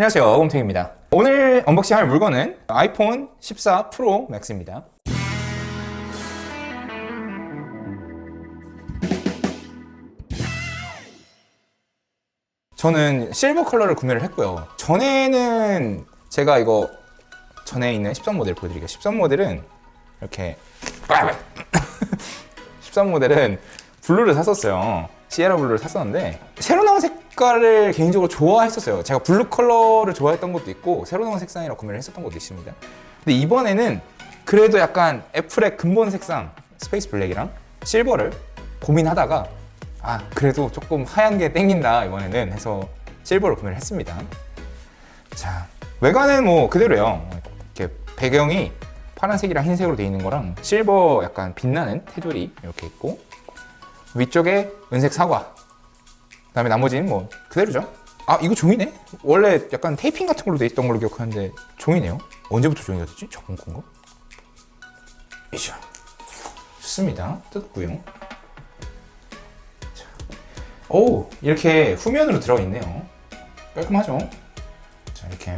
안녕하세요. 곰탱입니다. 오늘 언박싱 할 물건은 아이폰 14 프로 맥스입니다. 저는 실버 컬러를 구매를 했고요. 전에는 제가 이거 전에 있는 13 모델 보여드릴게요. 13 모델은 이렇게 13 모델은 블루를 샀었어요. 시에라 블루를 샀었는데 새로 색깔을 개인적으로 좋아했었어요. 제가 블루 컬러를 좋아했던 것도 있고 새로 나온 색상이라 구매를 했었던 것도 있습니다. 근데 이번에는 그래도 약간 애플의 근본 색상 스페이스 블랙이랑 실버를 고민하다가 아 그래도 조금 하얀 게 땡긴다 이번에는 해서 실버를 구매를 했습니다. 자 외관은 뭐 그대로요. 이렇게 배경이 파란색이랑 흰색으로 되어 있는 거랑 실버 약간 빛나는 테두리 이렇게 있고 위쪽에 은색 사과 그다음에 나머지는 뭐 그대로죠. 아 이거 종이네? 원래 약간 테이핑 같은 걸로 돼 있던 걸로 기억하는데 종이네요. 언제부터 종이가 됐지? 저번 건가? 이죠 좋습니다. 뜯었고요. 자. 오 이렇게 후면으로 들어 있네요. 깔끔하죠? 자 이렇게.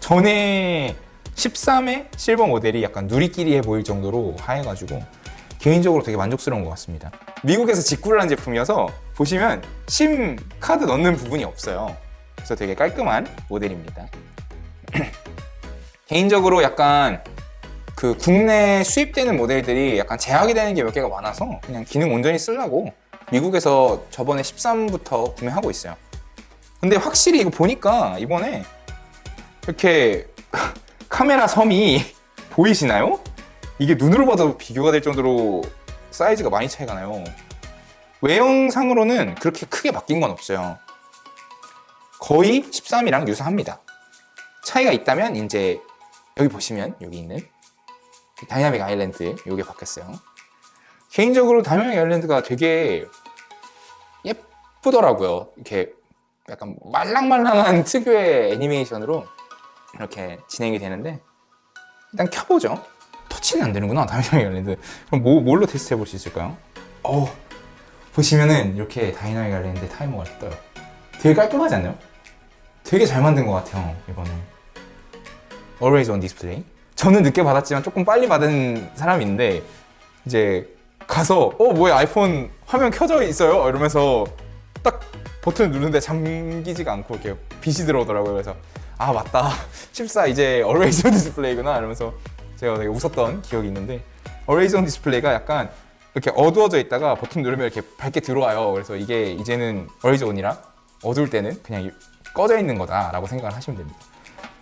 전에 13의 실버 모델이 약간 누리끼리해 보일 정도로 하얘가지고 개인적으로 되게 만족스러운 것 같습니다. 미국에서 직구를 한 제품이어서 보시면 심 카드 넣는 부분이 없어요. 그래서 되게 깔끔한 모델입니다. 개인적으로 약간 그 국내 수입되는 모델들이 약간 제약이 되는 게 몇 개가 많아서 그냥 기능 온전히 쓰려고 미국에서 저번에 13부터 구매하고 있어요. 근데 확실히 이거 보니까 이번에 이렇게 카메라 섬이 보이시나요? 이게 눈으로 봐도 비교가 될 정도로 사이즈가 많이 차이가 나요. 외형상으로는 그렇게 크게 바뀐 건 없어요. 거의 13이랑 유사합니다. 차이가 있다면 이제 여기 보시면 여기 있는 다이나믹 아일랜드 이게 바뀌었어요. 개인적으로 다이나믹 아일랜드가 되게 예쁘더라고요. 이렇게 약간 말랑말랑한 특유의 애니메이션으로 이렇게 진행이 되는데 일단 켜보죠. 터치는 안 되는구나. 다이나믹 아일랜드. 그럼 뭐, 뭘로 테스트 해볼 수 있을까요? 어 보시면은 이렇게 다이나믹 아일랜드 타이머가 떠요. 되게 깔끔하지 않나요? 되게 잘 만든 것 같아요. 이거는. Always on display. 저는 늦게 받았지만 조금 빨리 받은 사람인데 이제 가서 어 뭐야 아이폰 화면 켜져 있어요 이러면서 딱 버튼을 누르는데 잠기지가 않고 이렇게 빛이 들어오더라고요. 그래서 아 맞다 14 이제 Always on Display구나 이러면서 제가 되게 웃었던 기억이 있는데 on Display가 약간 이렇게 어두워져 있다가 버튼 누르면 이렇게 밝게 들어와요. 그래서 이게 이제는 on이라 어두울 때는 그냥 꺼져 있는 거다라고 생각을 하시면 됩니다.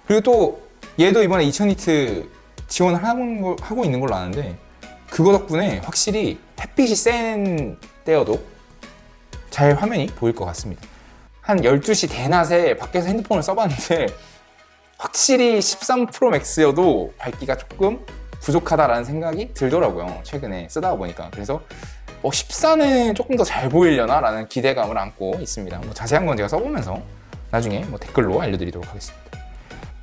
그리고 또 얘도 이번에 2000니트 지원을 하고 있는 걸로 아는데 그거 덕분에 확실히 햇빛이 센 때여도 잘 화면이 보일 것 같습니다. 한 12시 대낮에 밖에서 핸드폰을 써봤는데 확실히 13 프로 맥스여도 밝기가 조금 부족하다라는 생각이 들더라고요. 최근에 쓰다 보니까. 그래서 어, 14는 조금 더 잘 보이려나? 라는 기대감을 안고 있습니다. 뭐 자세한 건 제가 써보면서 나중에 뭐 댓글로 알려드리도록 하겠습니다.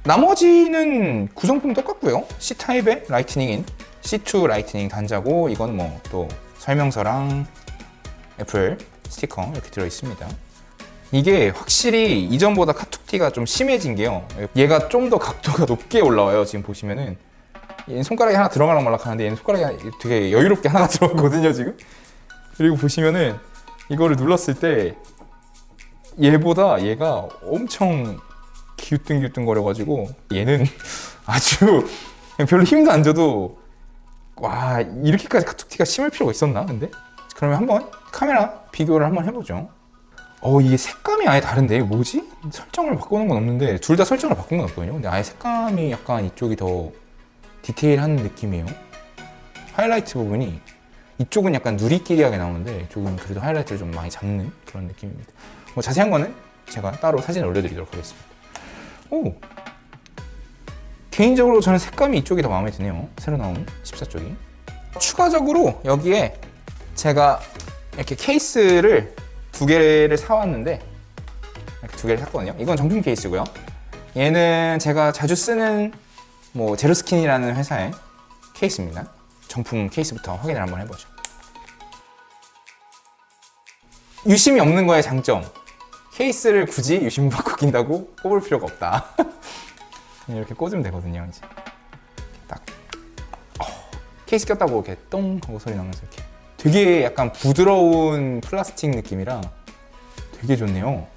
나머지는 구성품 똑같고요. C타입의 라이트닝인 C2 라이트닝 단자고 이건 뭐 또 설명서랑 애플 스티커 이렇게 들어 있습니다. 이게 확실히 이전보다 카툭티가 좀 심해진 게요. 얘가 좀 더 각도가 높게 올라와요. 지금 보시면은 얘는 손가락이 하나 들어가랑 말락 하는데 얘는 손가락이 되게 여유롭게 하나가 들어가거든요. 지금. 그리고 보시면은 이거를 눌렀을 때 얘보다 얘가 엄청 기우뚱기우뚱 거려가지고 얘는 아주 별로 힘도 안 줘도 와 이렇게까지 카툭티가 심할 필요가 있었나 근데 그러면 한번 카메라 비교를 한번 해보죠 어 이게 색감이 아예 다른데? 뭐지? 설정을 바꾸는 건 없는데 둘 다 설정을 바꾼 건 없거든요. 근데 아예 색감이 약간 이쪽이 더 디테일한 느낌이에요. 하이라이트 부분이 이쪽은 약간 누리끼리하게 나오는데 이쪽은 그래도 하이라이트를 좀 많이 잡는 그런 느낌입니다. 뭐 자세한 거는 제가 따로 사진을 올려드리도록 하겠습니다. 오! 개인적으로 저는 색감이 이쪽이 더 마음에 드네요. 새로 나온 14쪽이. 추가적으로 여기에 제가 이렇게 케이스를 두 개를 사왔는데 이렇게 두 개를 샀거든요. 이건 정품 케이스고요. 얘는 제가 자주 쓰는 뭐 제로스킨이라는 회사의 케이스입니다. 정품 케이스부터 확인을 한번 해보죠. 유심이 없는 거의 장점. 케이스를 굳이 유심히 바꿔 낀다고 꼽을 필요가 없다. 이렇게 꽂으면 되거든요. 이제. 딱. 어, 케이스 꼈다고 이렇게 똥 하고 소리 나면서 이렇게 되게 약간 부드러운 플라스틱 느낌이라 되게 좋네요.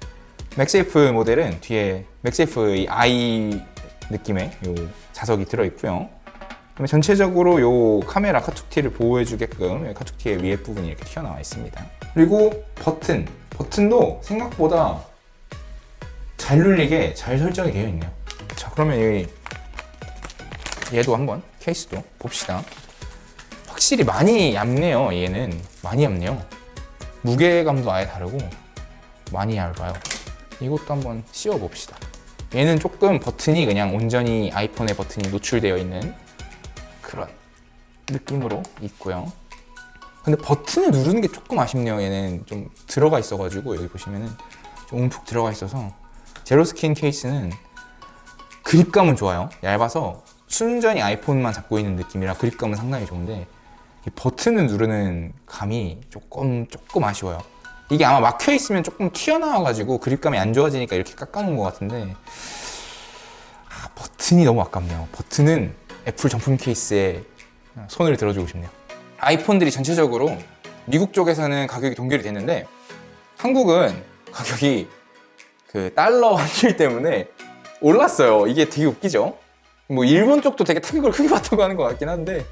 맥세이프 모델은 뒤에 맥세이프 이 i 느낌의 요 자석이 들어 있고요. 그다음에 전체적으로 요 카메라 카툭티를 보호해주게끔 카툭티의 위에 부분이 이렇게 튀어나와 있습니다. 그리고 버튼, 버튼도 생각보다 잘 눌리게 잘 설정이 되어 있네요. 자, 그러면 여기 얘도 한번 케이스도 봅시다. 확실히 많이 얇네요. 얘는 많이 얇네요. 무게감도 아예 다르고 많이 얇아요. 이것도 한번 씌워 봅시다. 얘는 조금 버튼이 그냥 온전히 아이폰의 버튼이 노출되어 있는 그런 느낌으로 있고요. 근데 버튼을 누르는 게 조금 아쉽네요. 얘는 좀 들어가 있어가지고 여기 보시면은 좀 움푹 들어가 있어서 제로스킨 케이스는 그립감은 좋아요. 얇아서 순전히 아이폰만 잡고 있는 느낌이라 그립감은 상당히 좋은데 이 버튼을 누르는 감이 조금 조금 아쉬워요. 이게 아마 막혀 있으면 조금 튀어나와 가지고 그립감이 안 좋아지니까 이렇게 깎아 놓은 것 같은데 아, 버튼이 너무 아깝네요. 버튼은 애플 정품 케이스에 손을 들어주고 싶네요. 아이폰들이 전체적으로 미국 쪽에서는 가격이 동결이 됐는데 한국은 가격이 그 달러 환율 때문에 올랐어요. 이게 되게 웃기죠? 뭐 일본 쪽도 되게 타격을 크게 받다고 하는 것 같긴 한데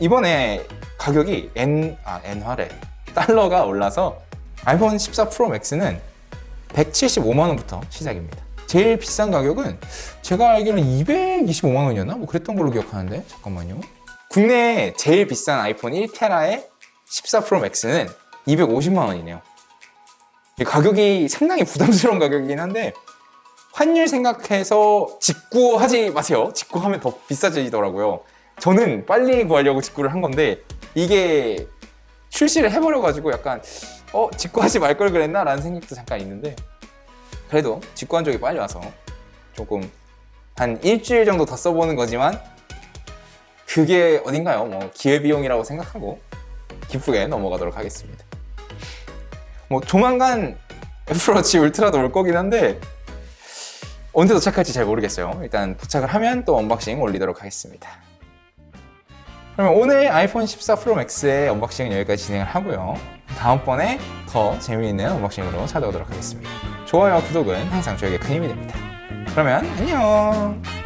이번에 가격이 N 아 엔화래 달러가 올라서 아이폰 14 프로 맥스는 175만 원부터 시작입니다. 제일 비싼 가격은 제가 알기로는 225만 원이었나? 뭐 그랬던 걸로 기억하는데 잠깐만요. 국내에 제일 비싼 아이폰 1테라의 14 프로 맥스는 250만 원이네요. 이 가격이 상당히 부담스러운 가격이긴 한데 환율 생각해서 직구하지 마세요. 직구하면 더 비싸지더라고요. 저는 빨리 구하려고 직구를 한 건데 이게 출시를 해버려가지고 약간 어 직구하지 말 걸 그랬나 라는 생각도 잠깐 있는데 그래도 직구한 적이 빨리 와서 조금 한 일주일 정도 더 써보는 거지만 그게 어딘가요? 뭐 기회비용이라고 생각하고 기쁘게 넘어가도록 하겠습니다. 뭐 조만간 애플워치 울트라도 올 거긴 한데 언제 도착할지 잘 모르겠어요. 일단 도착을 하면 또 언박싱 올리도록 하겠습니다. 그러면 오늘 아이폰 14 프로 맥스의 언박싱은 여기까지 진행을 하고요. 다음번에 더 재미있는 언박싱으로 찾아오도록 하겠습니다. 좋아요와 구독은 항상 저에게 큰 힘이 됩니다. 그러면 안녕!